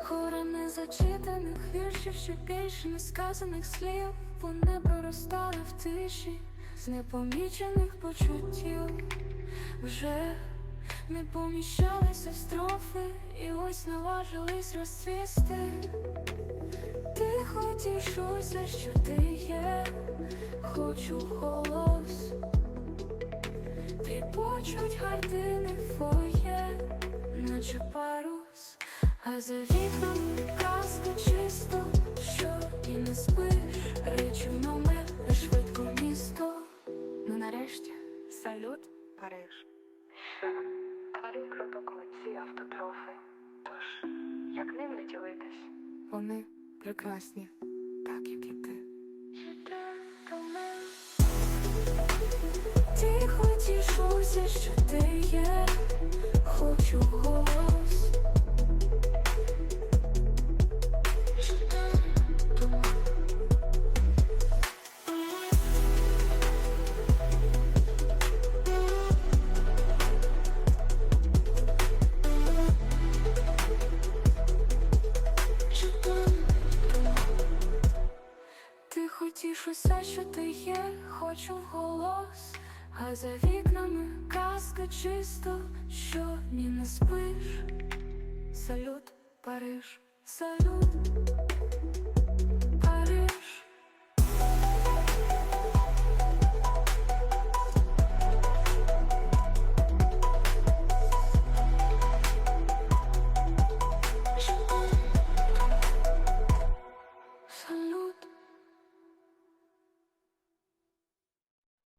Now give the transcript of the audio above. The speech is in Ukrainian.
Незачитаних віршів, ще більше несказаних слів. Вони проростали в тиші з непомічених почуттів. Вже не поміщалися строфи, і ось наважились розцвісти. Тихо тішуся, що ти є, хочу голос. Ти почуть гардини фоє, наче а за вікнами казка чисто, що і не спиш, речі в швидко місто. Ну нарешті, салют, Париж. Ці автотрофи. Тож, як ним не ділитись? Вони прекрасні, так як і ти. Тихо тішуся, що ти є, хочу Тихо тішуся, що ти є, хочу голос, а за вікнами казка чисто, що ні не спиш. Салют, Париж, салют.